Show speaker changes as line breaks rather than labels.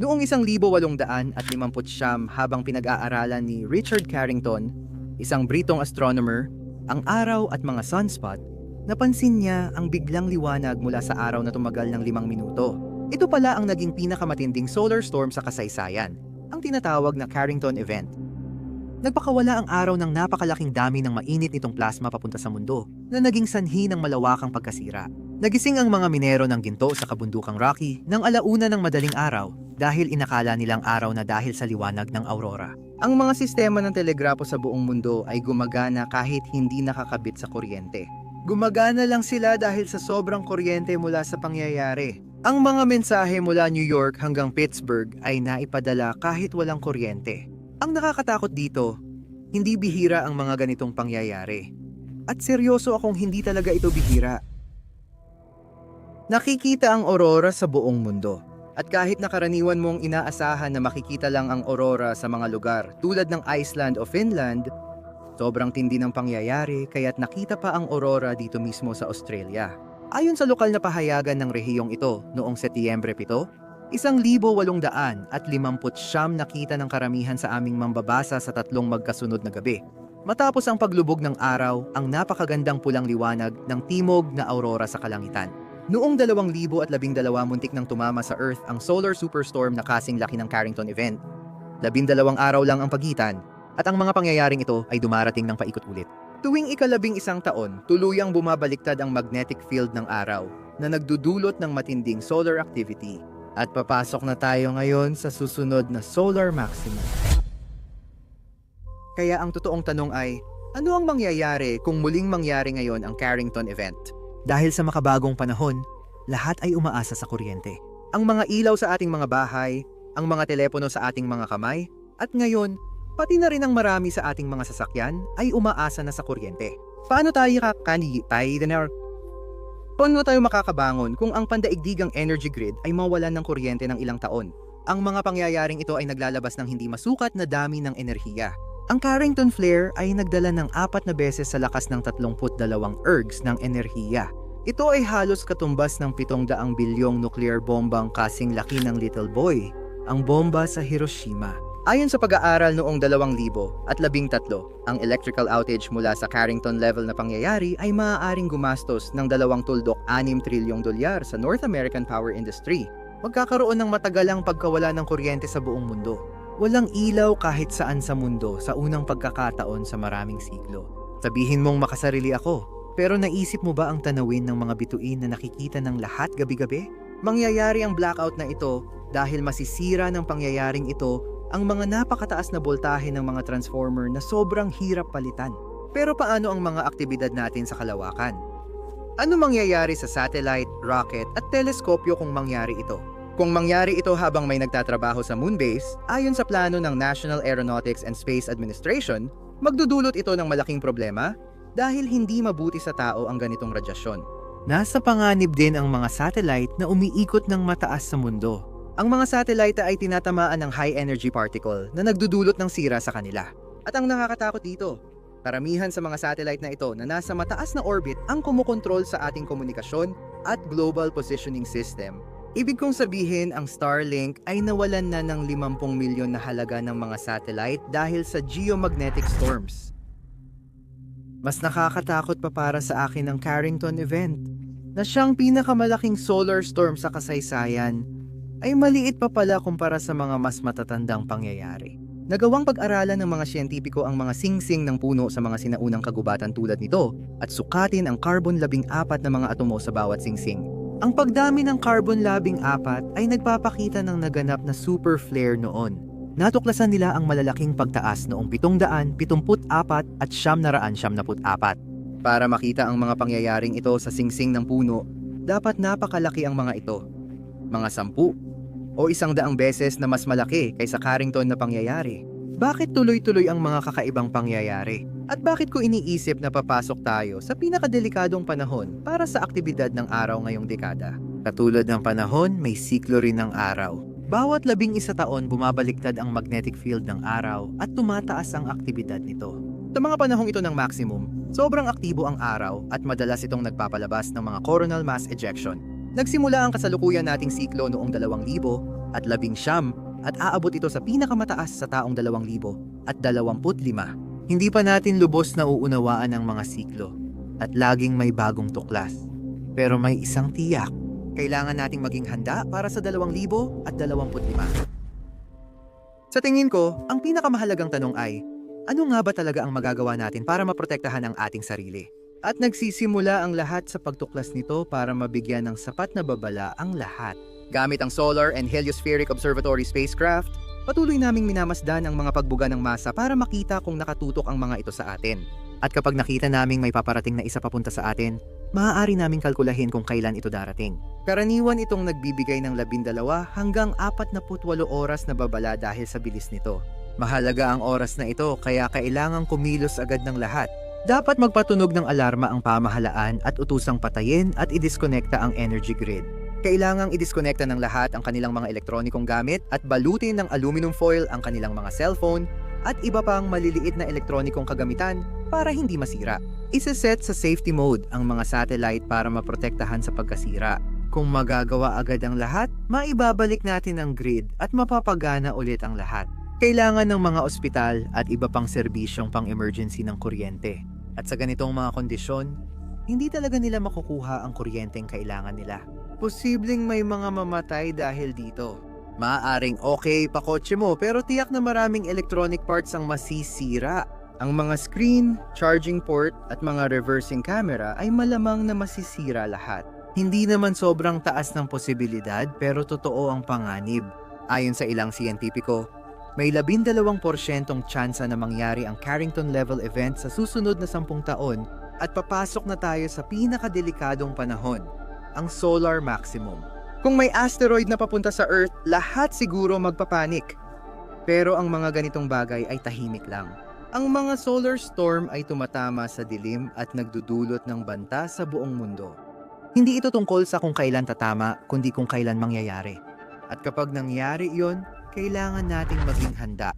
Noong 1859 habang pinag-aaralan ni Richard Carrington, isang Britong astronomer, ang araw at mga sunspot, napansin niya ang biglang liwanag mula sa araw na tumagal ng limang minuto. Ito pala ang naging pinakamatinding solar storm sa kasaysayan, ang tinatawag na Carrington Event. Nagpakawala ang araw ng napakalaking dami ng mainit nitong plasma papunta sa mundo na naging sanhi ng malawakang pagkasira. Nagising ang mga minero ng ginto sa kabundukang Rocky ng alauna ng madaling araw dahil inakala nilang araw na dahil sa liwanag ng aurora. Ang mga sistema ng telegrapo sa buong mundo ay gumagana kahit hindi nakakabit sa kuryente. Gumagana lang sila dahil sa sobrang kuryente mula sa pangyayari. Ang mga mensahe mula New York hanggang Pittsburgh ay naipadala kahit walang kuryente. Ang nakakatakot dito, hindi bihira ang mga ganitong pangyayari. At seryoso akong hindi talaga ito bihira. Nakikita ang aurora sa buong mundo. At kahit nakaraniwan mong inaasahan na makikita lang ang aurora sa mga lugar tulad ng Iceland o Finland, sobrang tindi ng pangyayari kaya't nakita pa ang aurora dito mismo sa Australia. Ayon sa lokal na pahayagan ng rehiyong ito noong Setyembre 7, isang libo walong daan at limamput siyam nakita ng karamihan sa aming mambabasa sa tatlong magkasunod na gabi. Matapos ang paglubog ng araw, ang napakagandang pulang liwanag ng timog na aurora sa kalangitan. Noong 2012 muntik nang tumama sa Earth ang solar superstorm na kasing laki ng Carrington event. Labindalawang araw lang ang pagitan at ang mga pangyayaring ito ay dumarating ng paikot-ulit. Tuwing ikalabing isang taon, tuluyang bumabaliktad ang magnetic field ng araw na nagdudulot ng matinding solar activity. At papasok na tayo ngayon sa susunod na solar maximum. Kaya ang totoong tanong ay, ano ang mangyayari kung muling mangyari ngayon ang Carrington event? Dahil sa makabagong panahon, lahat ay umaasa sa kuryente. Ang mga ilaw sa ating mga bahay, ang mga telepono sa ating mga kamay, at ngayon, pati na rin ang marami sa ating mga sasakyan ay umaasa na sa kuryente. Paano tayo kakanitay na Paano tayo makakabangon kung ang pandaigdigang energy grid ay mawalan ng kuryente ng ilang taon? Ang mga pangyayaring ito ay naglalabas ng hindi masukat na dami ng enerhiya. Ang Carrington Flare ay nagdala ng apat na beses sa lakas ng 32 ergs ng enerhiya. Ito ay halos katumbas ng 700 bilyong nuclear bombang kasing laki ng Little Boy, ang bomba sa Hiroshima. Ayon sa pag-aaral noong 2000 at 13, ang electrical outage mula sa Carrington level na pangyayari ay maaaring gumastos ng dalawang tuldok 6 trilyong dolyar sa North American power industry. Magkakaroon ng matagalang pagkawala ng kuryente sa buong mundo. Walang ilaw kahit saan sa mundo sa unang pagkakataon sa maraming siglo. Sabihin mong makasarili ako, pero naisip mo ba ang tanawin ng mga bituin na nakikita ng lahat gabi-gabi? Mangyayari ang blackout na ito dahil masisira ng pangyayaring ito ang mga napakataas na boltahe ng mga transformer na sobrang hirap palitan. Pero paano ang mga aktibidad natin sa kalawakan? Ano mangyayari sa satellite, rocket at teleskopyo kung mangyari ito? Kung mangyari ito habang may nagtatrabaho sa moon base, ayon sa plano ng National Aeronautics and Space Administration, magdudulot ito ng malaking problema dahil hindi mabuti sa tao ang ganitong radyasyon. Nasa panganib din ang mga satellite na umiikot ng mataas sa mundo. Ang mga satellite ay tinatamaan ng high energy particle na nagdudulot ng sira sa kanila. At ang nakakatakot dito, karamihan sa mga satellite na ito na nasa mataas na orbit ang kumukontrol sa ating komunikasyon at global positioning system. Ibig kong sabihin ang Starlink ay nawalan na ng 50 milyon na halaga ng mga satellite dahil sa geomagnetic storms. Mas nakakatakot pa para sa akin ang Carrington event na siyang pinakamalaking solar storm sa kasaysayan ay maliit pa pala kumpara sa mga mas matatandang pangyayari. Nagawang pag-aralan ng mga siyentipiko ang mga singsing ng puno sa mga sinaunang kagubatan tulad nito at sukatin ang carbon 14 na mga atomo sa bawat singsing. Ang pagdami ng carbon 14 ay nagpapakita ng naganap na super flare noon. Natuklasan nila ang malalaking pagtaas noong 774 at 974. Para makita ang mga pangyayaring ito sa singsing ng puno, dapat napakalaki ang mga ito. Mga sampu o isang daang beses na mas malaki kaysa Carrington na pangyayari. Bakit tuloy-tuloy ang mga kakaibang pangyayari? At bakit ko iniisip na papasok tayo sa pinakadelikadong panahon para sa aktibidad ng araw ngayong dekada? Katulad ng panahon, may siklo rin ng araw. Bawat labing isa taon bumabaliktad ang magnetic field ng araw at tumataas ang aktibidad nito. Sa mga panahong ito ng maximum, sobrang aktibo ang araw at madalas itong nagpapalabas ng mga coronal mass ejection Nagsimula ang kasalukuyan nating siklo noong 2000 at labing siyam at aabot ito sa pinakamataas sa taong dalawang libo at dalawamput lima. Hindi pa natin lubos na uunawaan ang mga siklo at laging may bagong tuklas. Pero may isang tiyak. Kailangan nating maging handa para sa dalawang libo at dalawamput lima. Sa tingin ko, ang pinakamahalagang tanong ay, ano nga ba talaga ang magagawa natin para maprotektahan ang ating sarili? At nagsisimula ang lahat sa pagtuklas nito para mabigyan ng sapat na babala ang lahat. Gamit ang Solar and Heliospheric Observatory spacecraft, patuloy naming minamasdan ang mga pagbuga ng masa para makita kung nakatutok ang mga ito sa atin. At kapag nakita naming may paparating na isa papunta sa atin, maaari naming kalkulahin kung kailan ito darating. Karaniwan itong nagbibigay ng 12 hanggang 48 oras na babala dahil sa bilis nito. Mahalaga ang oras na ito kaya kailangang kumilos agad ng lahat. Dapat magpatunog ng alarma ang pamahalaan at utusang patayin at idiskonekta ang energy grid. Kailangang idiskonekta ng lahat ang kanilang mga elektronikong gamit at balutin ng aluminum foil ang kanilang mga cellphone at iba pang maliliit na elektronikong kagamitan para hindi masira. Isa-set sa safety mode ang mga satellite para maprotektahan sa pagkasira. Kung magagawa agad ang lahat, maibabalik natin ang grid at mapapagana ulit ang lahat. Kailangan ng mga ospital at iba pang serbisyong pang-emergency ng kuryente. At sa ganitong mga kondisyon, hindi talaga nila makukuha ang kuryenteng kailangan nila. Posibleng may mga mamatay dahil dito. Maaaring okay pa kotse mo pero tiyak na maraming electronic parts ang masisira. Ang mga screen, charging port at mga reversing camera ay malamang na masisira lahat. Hindi naman sobrang taas ng posibilidad pero totoo ang panganib. Ayon sa ilang siyentipiko, may 12% tsansa na mangyari ang Carrington level event sa susunod na 10 taon at papasok na tayo sa pinakadelikadong panahon, ang solar maximum. Kung may asteroid na papunta sa Earth, lahat siguro magpapanik. Pero ang mga ganitong bagay ay tahimik lang. Ang mga solar storm ay tumatama sa dilim at nagdudulot ng banta sa buong mundo. Hindi ito tungkol sa kung kailan tatama, kundi kung kailan mangyayari. At kapag nangyari iyon, kailangan nating maging handa